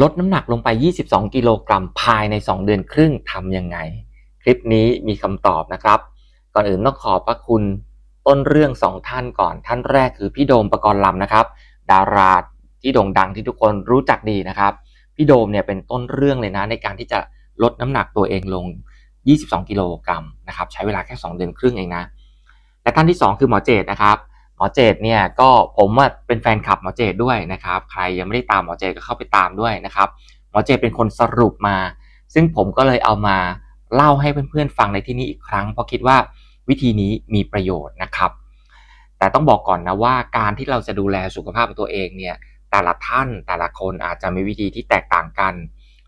ลดน้ำหนักลงไป 22 กิโลกรัมภายใน 2 เดือนครึ่งทำยังไง คลิปนี้มีคำตอบนะครับ ก่อนอื่นต้องขอบพระคุณต้นเรื่องสองท่านก่อน ท่านแรกคือพี่โดมประกรณ์ลำนะครับ ดาราที่โด่งดังที่ทุกคนรู้จักดีนะครับ พี่โดมเนี่ยเป็นต้นเรื่องเลยนะในการที่จะลดน้ำหนักตัวเองลง 22 กิโลกรัมนะครับ ใช้เวลาแค่ 2 เดือนครึ่งเองนะ และท่านที่ 2 คือหมอเจตนะครับ มอเจตเนี่ยก็ผมว่าเป็นแฟนคลับหมอเจตด้วยนะครับ ใครยังไม่ได้ตามหมอเจตก็เข้าไปตามด้วยนะครับหมอเจตเป็นคนสรุปมา ซึ่งผมก็เลยเอามาเล่าให้เพื่อนๆฟังในที่นี้อีกครั้ง เพราะคิดว่าวิธีนี้มีประโยชน์นะครับ แต่ต้องบอกก่อนนะว่าการที่เราจะดูแลสุขภาพของตัวเองเนี่ยแต่ละท่านแต่ละคนอาจจะมีวิธีที่แตกต่างกัน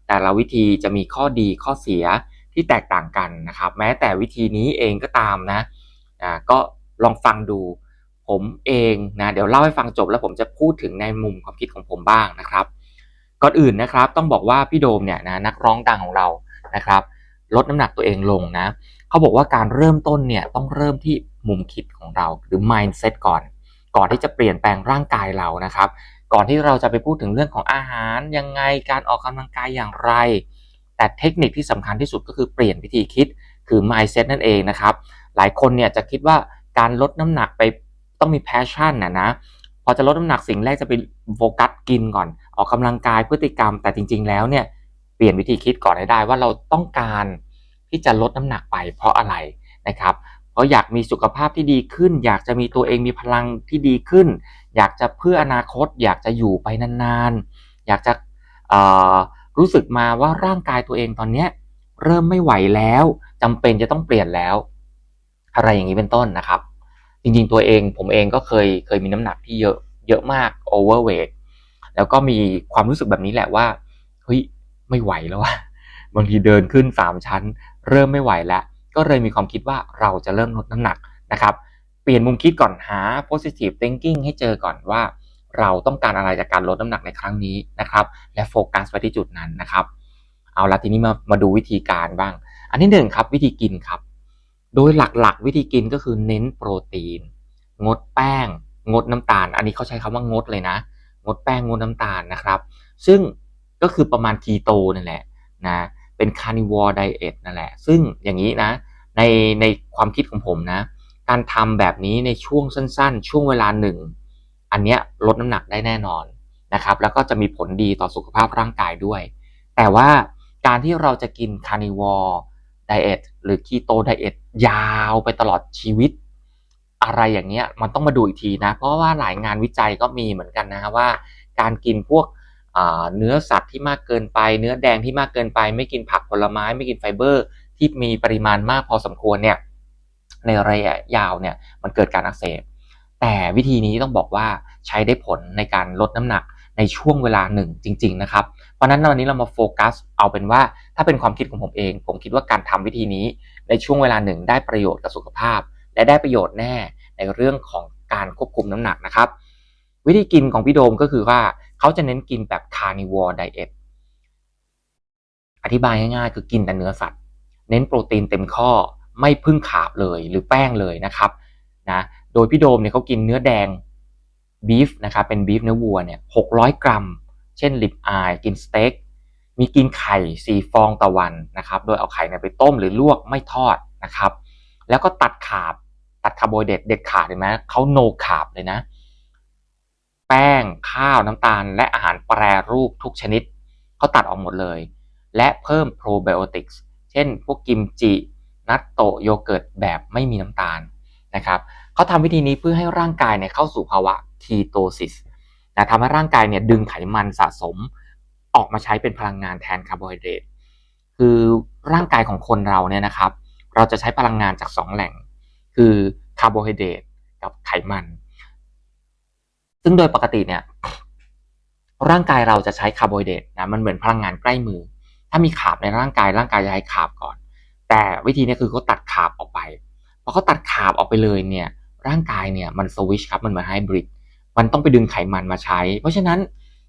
แต่ละวิธีจะมีข้อดีข้อเสียที่แตกต่างกันนะครับ แม้แต่วิธีนี้เองก็ตามนะอ่าก็ลองฟังดู ผมเองนะเดี๋ยวเล่าให้ฟังจบแล้วผมจะพูดถึงในมุมความคิดของผมบ้างนะครับก่อนอื่นนะครับต้องบอกว่าพี่โดมเนี่ยนะนักร้องดังของเรานะครับ ลดน้ำหนักตัวเองลงนะเขาบอกว่าการเริ่มต้นเนี่ยต้องเริ่มที่มุมคิดของเราหรือ mindset ก่อน ก่อนที่จะเปลี่ยนแปลงร่างกายเรานะครับ ก่อนที่เราจะไปพูดถึงเรื่องของอาหารยังไงการออกกำลังกายอย่างไร แต่เทคนิคที่สำคัญที่สุดก็คือเปลี่ยนวิธีคิดคือ mindset นั่นเองนะครับ หลายคนเนี่ยจะคิดว่าการลดน้ำหนักไป ต้องมี passion นะนะพอจะลดน้ำหนักสิ่งแรกจะไปโฟกัสกินก่อน ออกกำลังกายพฤติกรรม แต่จริง ๆ แล้วเนี่ยเปลี่ยนวิธีคิดก่อนให้ได้ว่าเราต้องการที่จะลดน้ำหนักไปเพราะอะไรนะครับเพราะอยากมีสุขภาพที่ดีขึ้น อยากจะมีตัวเองมีพลังที่ดีขึ้น อยากจะเพื่ออนาคต อยากจะอยู่ไปนานๆ อยากจะรู้สึกมาว่าร่างกายตัวเองตอนเนี้ยเริ่มไม่ไหวแล้วจำเป็นจะต้องเปลี่ยนแล้ว อะไรอย่างนี้เป็นต้นนะครับ จริงๆตัวเองผมเองก็เคยเคยมีน้ำหนักที่เยอะเยอะมาก overweight แล้วก็มีความรู้สึกแบบนี้แหละว่าเฮ้ยไม่ไหวแล้วว่ะบางทีเดินขึ้น3ชั้น เริ่มไม่ไหวแล้ว ก็เลยมีความคิดว่าเราจะเริ่มลดน้ำหนักนะครับ เปลี่ยนมุมคิดก่อนหา positive thinking ให้เจอก่อนว่า เราต้องการอะไรจากการลดน้ำหนักในครั้งนี้นะครับ และโฟกัสไปที่จุดนั้นนะครับ เอาละทีนี้มามาดูวิธีการบ้าง อันที่หนึ่งครับวิธีกินครับ โดยหลักๆ วิธีกินก็คือเน้นโปรตีน งดแป้ง งดน้ำตาล อันนี้เขาใช้คำว่างดเลยนะ งดแป้งงดน้ำตาลนะครับ ซึ่งก็คือประมาณคีโตนั่นแหละนะเป็นคาร์นิวอร์ไดเอทนั่นแหละ ซึ่งอย่างนี้นะในในความคิดของผมนะ การทำแบบนี้ในช่วงสั้นๆ ช่วงเวลาหนึ่ง อันเนี้ยลดน้ำหนักได้แน่นอนนะครับ แล้วก็จะมีผลดีต่อสุขภาพร่างกายด้วย แต่ว่าการที่เราจะกินคาร์นิวอร์ ไดเอทหรือคีโตไดเอทยาวไปตลอดชีวิต อะไรอย่างเงี้ยมันต้องมาดูอีกทีนะ เพราะว่าหลายงานวิจัยก็มีเหมือนกันนะว่า การกินพวกเนื้อสัตว์ที่มากเกินไป เนื้อแดงที่มากเกินไป ไม่กินผักผลไม้ ไม่กินไฟเบอร์ ที่มีปริมาณมากพอสมควรเนี่ยในระยะยาวเนี่ยมันเกิดการอักเสบ แต่วิธีนี้ต้องบอกว่าใช้ได้ผลในการลดน้ำหนักในช่วงเวลาหนึ่งจริง ๆ นะครับ ราะนั้นวันนี้เรามาโฟกัสเอาเป็นว่าถ้าเป็นความคิดของผมเอง ผมคิดว่าการทำวิธีนี้ในช่วงเวลาหนึ่งได้ประโยชน์กับสุขภาพ และได้ประโยชน์แน่ในเรื่องของการควบคุมน้ำหนักนะครับ วิธีกินของพี่โดมก็คือว่าเขาจะเน้นกินแบบคาร์นิวอร์ไดเอทอธิบายง่ายๆคือกินแต่เนื้อสัตว์ เน้นโปรตีนเต็มข้อไม่พึ่งขาบเลยหรือแป้งเลยนะครับนะโดยพี่โดมเนี่ยเขากินเนื้อแดงบีฟนะครับเป็นบีฟเนื้อวัวเนี่ยหกร้อยกรัม เช่นลิปอายกินสเต็กมีกินไข่สี่ฟองต่อวันนะครับ โดยเอาไข่เนี่ยไปต้มหรือลวกไม่ทอดนะครับ แล้วก็ตัดขาบตัดคาร์โบไฮเดรตเด็ดขาดเห็นไหมเขาโนขาบเลยนะ แป้งข้าวน้ำตาล และอาหารแปรรูปทุกชนิดเขาตัดออกหมดเลย และเพิ่มโปรไบโอติกส์เช่น พวกกิมจินัตโตโยเกิร์ตแบบไม่มีน้ำตาลนะครับเขาทำวิธีนี้เพื่อให้ร่างกายเนี่ยเข้าสู่ภาวะคีโตซิส นะทำให้ร่างกายเนี่ยดึงไขมันสะสมออกมาใช้เป็นพลังงานแทนคาร์โบไฮเดรตคือร่างกายของคนเราเนี่ยนะครับ เราจะใช้พลังงานจาก 2 แหล่ง คือคาร์โบไฮเดรตกับไขมัน ซึ่งโดยปกติเนี่ยร่างกายเราจะใช้คาร์โบไฮเดรตนะมันเหมือนพลังงานใกล้มือ ถ้ามีขาบในร่างกายร่างกายจะใช้ขาบก่อน แต่วิธีนี้คือเขาตัดขาบออกไปพอเขาตัดขาบออกไปเลยเนี่ยร่างกายเนี่ยมันสวิชครับมันเหมือนไฮบริด มันต้องไปดึงไขมันมาใช้ เพราะฉะนั้น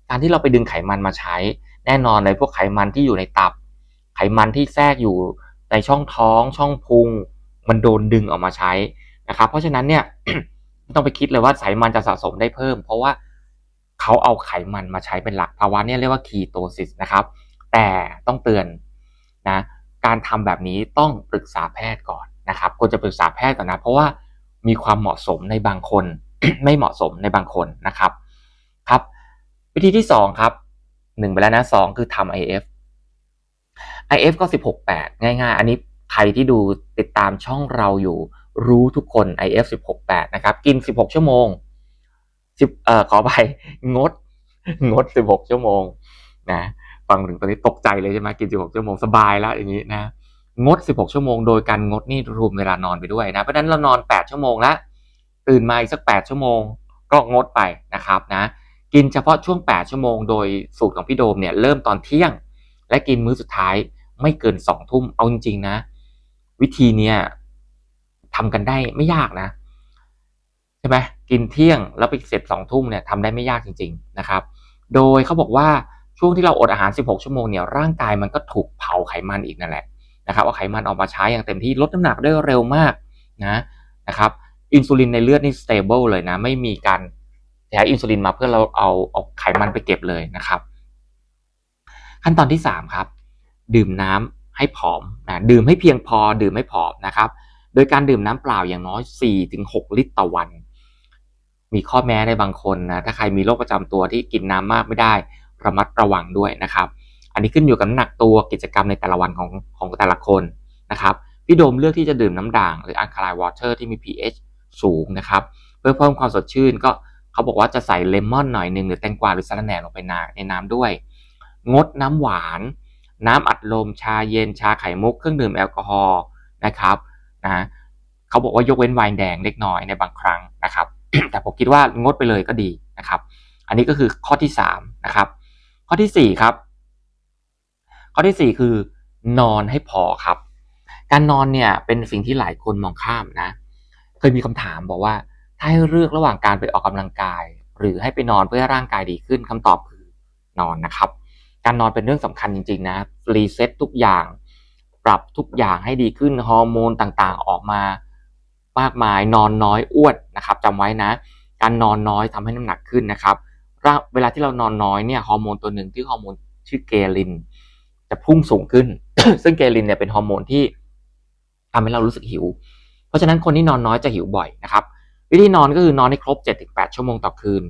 การที่เราไปดึงไขมันมาใช้ แน่นอนเลยพวกไขมันที่อยู่ในตับ ไขมันที่แทรกอยู่ในช่องท้อง ช่องพุง มันโดนดึงออกมาใช้นะครับ เพราะฉะนั้นเนี่ยไม่ต้องไปคิดเลยว่าไขมันจะสะสมได้เพิ่ม เพราะว่าเขาเอาไขมันมาใช้เป็นหลักภาวะเนี้เรียกว่าคีโตซิสนะครับ แต่ต้องเตือนนะการทำแบบนี้ต้องปรึกษาแพทย์ก่อนนะครับควรจะปรึกษาแพทย์ก่อนนะ เพราะว่ามีความเหมาะสมในบางคน ไม่เหมาะสมในบางคนนะครับครับ วิธีที่สองครับหนึ่งไปแล้วนะสองคือทำ IF IF ก็สิบหกแปดง่าย ๆ อันนี้ใครที่ดูติดตามช่องเราอยู่รู้ทุกคน IF สิบหกแปดนะครับ กินสิบหกชั่วโมงสิบเอ่อขอไปงด งดสิบหกชั่วโมงนะฟังถึงตอนนี้ตกใจเลยใช่ไหมกินสิบหกชั่วโมงสบายแล้วอย่างนี้นะงดสิบหกชั่วโมง โดยการงดนี่รวมเวลานอนไปด้วยนะ เพราะฉะนั้นเรานอนแปดชั่วโมงแล้ว ตื่นมาอีกสักแปดชั่วโมง ก็งดไปนะครับนะกินเฉพาะช่วง 8 ชั่วโมง โดยสูตรของพี่โดมเนี่ยเริ่มตอนเที่ยง และกินมื้อสุดท้ายไม่เกิน 2 ทุ่มเอาจริงๆนะ วิธีเนี้ยทำกันได้ไม่ยากนะใช่ไหมกินเที่ยงแล้วไปเสร็จ2ทุ่มเนี่ยทำได้ไม่ยากจริง ๆนะครับ โดยเขาบอกว่าช่วงที่เราอดอาหาร 16 ชั่วโมงเนี่ยร่างกายมันก็ถูกเผาไขมันอีกนั่นแหละนะครับเอาไขมันออกมาใช้อย่างเต็มที่ลดน้ำหนักได้เร็วมากนะนะครับ อินซูลินในเลือดนี่ stable เลยนะ ไม่มีการใช้อินซูลินมาเพื่อเราเอาเอาไขมันไปเก็บเลยนะครับ ขั้นตอนที่ 3 ครับ ดื่มน้ำให้ผอมนะดื่มให้เพียงพอดื่มให้ผอมนะครับ โดยการดื่มน้ำเปล่าอย่างน้อย 4-6 ลิตรต่อวัน มีข้อแม้ในบางคนนะถ้าใครมีโรคประจำตัวที่กินน้ำมากไม่ได้ระมัดระวังด้วยนะครับ อันนี้ขึ้นอยู่กับน้ำหนักตัวกิจกรรมในแต่ละวันของของแต่ละคนนะครับพี่โดมเลือกที่จะดื่มน้ำด่างหรืออัลคาไลวอเตอร์ที่มี pH สูงนะครับ เพื่อเพิ่มความสดชื่นก็เขาบอกว่าจะใส่เลมอนหน่อยหนึ่งหรือแตงกวาหรือสาระแหน่ลงไปในน้ำด้วย งดน้ำหวาน น้ำอัดลมชาเย็นชาไข่มุกเครื่องดื่มแอลกอฮอล์นะครับนะเขาบอกว่ายกเว้นไวน์แดงเล็กน้อยในบางครั้งนะครับ แต่ผมคิดว่างดไปเลยก็ดีนะครับ อันนี้ก็คือข้อที่สามนะครับ ข้อที่สี่ครับ ข้อที่สี่คือนอนให้พอครับ การนอนเนี่ยเป็นสิ่งที่หลายคนมองข้ามนะ ยมีคำถามบอกว่า ถ้าให้เลือกระหว่างการไปออกกำลังกาย หรือให้ไปนอนเพื่อให้ร่างกายดีขึ้นคำตอบคือนอนนะครับ การนอนเป็นเรื่องสำคัญจริงๆนะรีเซ็ตทุกอย่าง ปรับทุกอย่างให้ดีขึ้นฮอร์โมนต่างๆ ออกมามากมายนอนน้อยอ้วนนะครับจำไว้นะ การนอนน้อยทำให้น้ำหนักขึ้นนะครับเวลาที่เรานอนน้อยเนี่ยฮอร์โมนตัวหนึ่งที่ฮอร์โมนชื่อเกลิน จะพุ่งสูงขึ้น ซึ่งเกลินเนี่ยเป็นฮอร์โมนที่ทำให้เรารู้สึกหิว ราะฉะนั้นคนที่นอนน้อยจะหิวบ่อยนะครับ วิธีนอนก็คือนอนให้ครบ 7-8 ชั่วโมงต่อคืน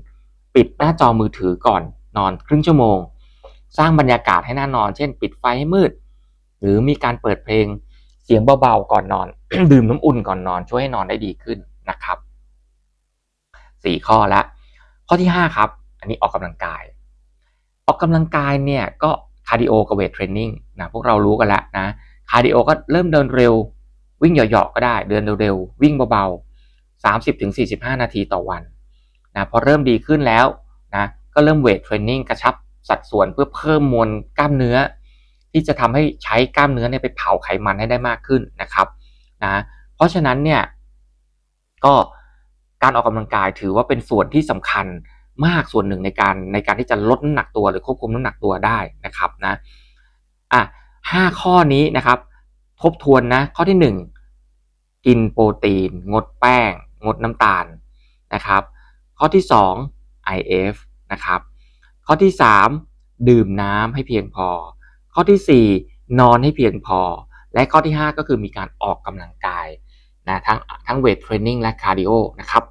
ปิดหน้าจอมือถือก่อนนอนครึ่งชั่วโมง สร้างบรรยากาศให้น่านอน เช่น ปิดไฟให้มืด หรือมีการเปิดเพลงเสียงเบาๆก่อนนอน ดื่มน้ำอุ่นก่อนนอน ช่วยให้นอนได้ดีขึ้นนะครับสี่ข้อละ ข้อที่ห้าครับ อันนี้ออกกำลังกาย ออกกำลังกายเนี่ยก็คาร์ดิโอกับเวทเทรนนิ่งนะพวกเรารู้กันแล้วนะคาร์ดิโอก็เริ่มเดินเร็ว วิ่งเหยาะๆก็ได้เดินเร็วๆวิ่งเบาๆ 30-45 นาทีต่อวันนะพอเริ่มดีขึ้นแล้วนะก็เริ่มเวทเทรนนิ่งกระชับสัดส่วนเพื่อเพิ่มมวลกล้ามเนื้อ ที่จะทำให้ใช้กล้ามเนื้อเนี่ยไปเผาไขมันให้ได้มากขึ้นนะครับนะเพราะฉะนั้นเนี่ยก็การออกกำลังกายถือว่าเป็นส่วนที่สำคัญมากส่วนหนึ่งในการในการที่จะลดน้ำหนักตัวหรือควบคุมน้ำหนักตัวได้นะครับนะอะห้าข้อนี้นะครับ ทบทวนนะข้อที่หนึ่ง กินโปรตีน งดแป้ง งดน้ำตาลนะครับ ข้อที่สอง IF นะครับ ข้อที่สามดื่มน้ำให้เพียงพอ ข้อที่สี่นอนให้เพียงพอ และข้อที่ห้าก็คือมีการออกกำลังกายนะทั้งทั้งเวทเทรนนิ่งและคาร์ดิโอนะครับ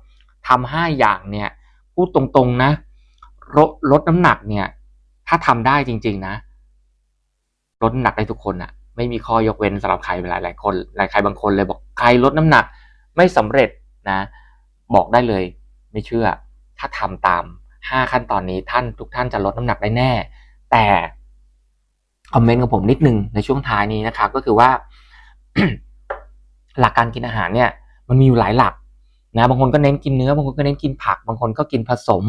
ทำห้าอย่างเนี่ยพูดตรงๆนะลดลดน้ำหนักเนี่ยถ้าทำได้จริง ๆ นะลดน้ำหนักได้ทุกคนอะไม่มีข้อยกเว้นสำหรับใครหลายหลายคน หลายใครบางคนเลยบอก ใครลดน้ำหนักไม่สำเร็จนะ บอกได้เลยไม่เชื่อ ถ้าทำตามห้าขั้นตอนนี้ท่านทุกท่านจะลดน้ำหนักได้แน่ แต่คอมเมนต์กับผมนิดนึงในช่วงท้ายนี้นะครับก็คือว่า หลักการกินอาหารเนี่ย มันมีอยู่หลายหลักนะบางคนก็เน้นกินเนื้อบางคนก็เน้นกินผัก บางคนก็กินผสม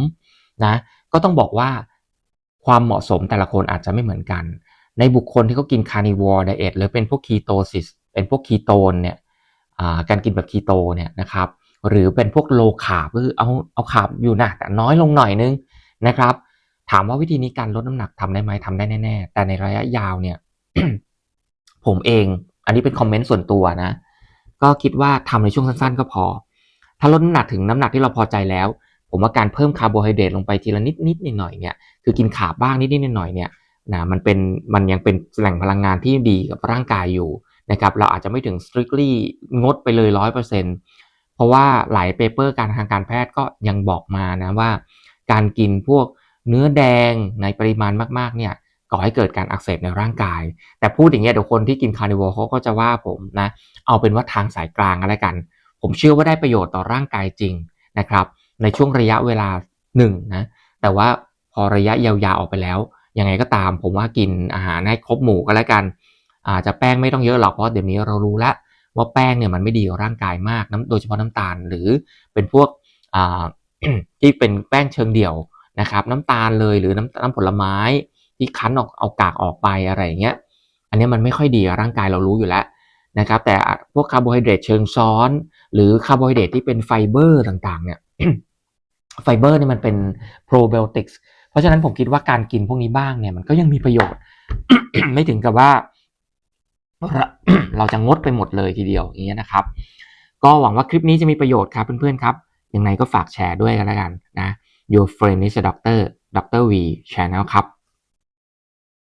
นะ ก็ต้องบอกว่าความเหมาะสมแต่ละคนอาจจะไม่เหมือนกัน ในบุคคลที่เขากินคาร์นิวอร์ไดเอทหรือเป็นพวกคีโตซิสเป็นพวกคีโตนเนี่ย การกินแบบคีโตเนี่ยนะครับหรือเป็นพวกโลคาร์บคือเอาเอาคาร์บอยู่นะแต่น้อยลงหน่อยนึงนะครับ ถามว่าวิธีนี้การลดน้ำหนักทำได้ไหมทำได้แน่ๆ แต่ในระยะยาวเนี่ยผมเองอันนี้เป็นคอมเมนต์ส่วนตัวนะ ก็คิดว่าทำในช่วงสั้นๆ ก็พอ ถ้าลดน้ำหนักถึงน้ำหนักที่เราพอใจแล้ว ผมว่าการเพิ่มคาร์โบไฮเดรตลงไปทีละนิดนิดหน่อยๆเนี่ยคือกินขาบบ้างนิดนิดหน่อยๆเนี่ยนะมันเป็นมันยังเป็นแหล่งพลังงานที่ดีกับร่างกายอยู่ นะครับเราอาจจะไม่ถึง strictly งดไปเลยร้อยเปอร์เซ็นเพราะว่าหลายเปเปอร์การทางการแพทย์ก็ยังบอกมานะว่า การกินพวกเนื้อแดงในปริมาณมากๆเนี่ยก่อให้เกิดการอักเสบในร่างกาย แต่พูดอย่างเงี้ยเดี๋ยวคนที่กินคาร์นิวเขาก็จะว่าผมนะเอาเป็นว่าทางสายกลางอะไรกัน ผมเชื่อว่าได้ประโยชน์ต่อร่างกายจริงนะครับในช่วงระยะเวลาหนึ่งนะแต่ว่าพอระยะยาวๆออกไปแล้วยังไงก็ตาม ผมว่ากินอาหารให้ครบหมู่ก็แล้วกัน อาจจะแป้งไม่ต้องเยอะหรอกเพราะเดี๋ยวนี้เรารู้แล้วว่าแป้งเนี่ยมันไม่ดีกับร่างกายมากน้ำโดยเฉพาะน้ำตาล หรือเป็นพวกที่เป็นแป้งเชิงเดี่ยวนะครับ น้ำตาลเลยหรือน้ำน้ำผลไม้ที่คั้นออกเอากากออกไปอะไรอย่างเงี้ยอันนี้มันไม่ค่อยดีกับร่างกายเรารู้อยู่แล้วนะครับ แต่พวกคาร์โบไฮเดรตเชิงซ้อน หรือคาร์โบไฮเดรตที่เป็นไฟเบอร์ต่างๆเนี่ยไฟเบอร์เนี่ยมันเป็นโปรไบโอติกส์เพราะฉะนั้นผมคิดว่าการกินพวกนี้บ้างเนี่ยมันก็ยังมีประโยชน์ ไม่ถึงกับว่า เราจะงดไปหมดเลยทีเดียวอย่างเงี้ยนะครับ ก็หวังว่าคลิปนี้จะมีประโยชน์ครับเพื่อนๆครับยังไงก็ฝากแชร์ด้วยกันแล้วกันนะ Your friend is a doctor Dr. V Channel ครับ